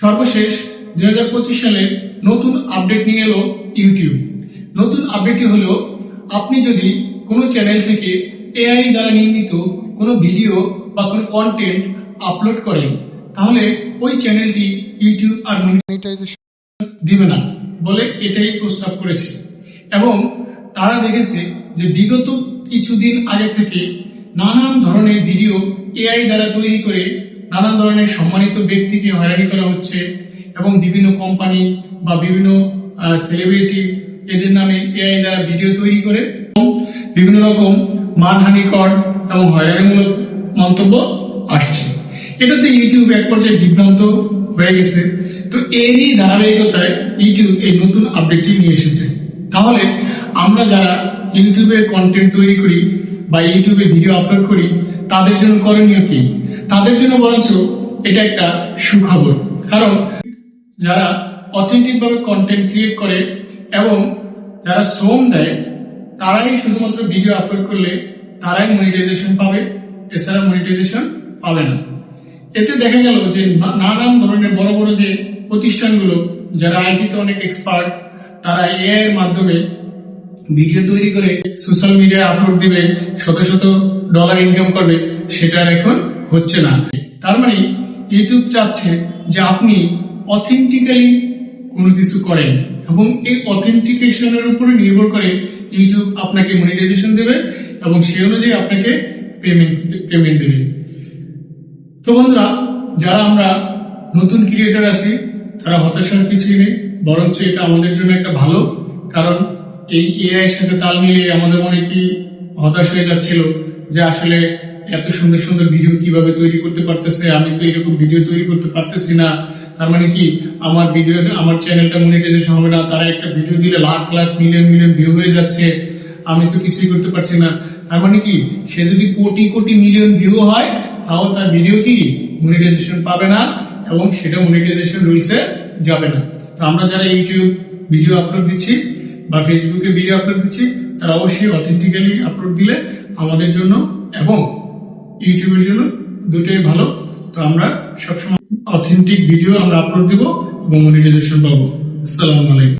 সর্বশেষ দুই হাজার পঁচিশ সালে নতুন আপডেট নিয়ে এলো ইউটিউব। নতুন আপডেটটি হলো, আপনি যদি কোনো চ্যানেল থেকে এআই দ্বারা নির্মিত কোনো ভিডিও বা কোনো কন্টেন্ট আপলোড করেন, তাহলে ওই চ্যানেলটি ইউটিউব আর মনিটাইজেশন দিবে না বলে এটাই প্রস্তাব করেছে। এবং তারা দেখেছে যে বিগত কিছুদিন আগে থেকে নানান ধরনের ভিডিও এআই দ্বারা তৈরি করে নানান ধরনের সম্মানিত ব্যক্তিকে হয়রানি করা হচ্ছে এবং বিভিন্ন কোম্পানি বা বিভিন্ন সেলিব্রিটি এদের নামে এআই দ্বারা ভিডিও তৈরি করে বিভিন্ন রকম মানহানিকর এবং হয়রানিমূলক মন্তব্য আসছে। এটাতে ইউটিউব এক পর্যায়ে বিভ্রান্ত হয়ে গেছে। তো এরই ধারাবাহিকতায় ইউটিউব এই নতুন আপডেটটি নিয়ে এসেছে। তাহলে আমরা যারা ইউটিউবে কন্টেন্ট তৈরি করি বা ইউটিউবে ভিডিও আপলোড করি, তাদের জন্য করণীয় কি? তাদের জন্য বরঞ্চ এটা একটা সুখবর। কারণ যারা অথেন্টিক ভাবে কন্টেন্ট ক্রিয়েট করে এবং যারা শ্রম দেয়, তারাই শুধুমাত্র ভিডিও আপলোড করলে তারাই মনিটাইজেশন পাবে, এছাড়া মনিটাইজেশন পাবে না। এতে দেখা গেল যে নানান ধরনের বড় বড় যে প্রতিষ্ঠানগুলো, যারা আইটিতে অনেক এক্সপার্ট তারা এআই এর মাধ্যমে ভিডিও তৈরি করে সোশ্যাল মিডিয়ায় আপলোড দিবে, শত শত ডলার ইনকাম করবে সেটা আর এখন হচ্ছে না। তার মানে ইউটিউব চাচ্ছে যে আপনি অথেন্টিক্যালি কোনো কিছু করেন এবং এই অথেন্টিকেশনের উপরে নির্ভর করে ইউটিউব আপনাকে মনিটাইজেশন দেবে এবং সেই অনুযায়ী আপনাকে পেমেন্ট পেমেন্ট দেবে। তো বন্ধুরা, যারা আমরা নতুন ক্রিয়েটার আছি, তারা হতাশার কিছুই নেই, বরঞ্চ এটা আমাদের জন্য একটা ভালো, কারণ এই এআই সাথে তাল মিলিয়ে আমাদের কি হতাশ হয়ে যাচ্ছিল যে আসলে এত সুন্দর সুন্দর ভিডিও কীভাবে তৈরি করতে পারতেছে? আমি তো এরকম ভিডিও তৈরি করতে পারতেছি না। তার মানে কি? আমার ভিডিও আমার চ্যানেলটা মনিটাইজেশন হবে না। তারা একটা ভিডিও দিলে lakh lakh million million view হয়ে যাচ্ছে। আমি তো কিছুই করতে পারছি না। তার মানে কি? সে যদি কোটি কোটি মিলিয়ন ভিউ হয়, তাও তার ভিডিও কি মনিটাইজেশন পাবে না এবং সেটা মনিটাইজেশন রুলসে যাবে না। তো আমরা যারা ইউটিউব ভিডিও আপলোড দিচ্ছি বা ফেসবুকে ভিডিও আপলোড দিচ্ছি, তারা অবশ্যই অথেন্টিক্যালি আপলোড দিলে আমাদের জন্য এবং ইউটিউবের জন্য দুটোই ভালো। তো আমরা সবসময় অথেন্টিক ভিডিও আমরা আপলোড দিব এবং মনিটাইজেশন পাবো। আসসালামু আলাইকুম।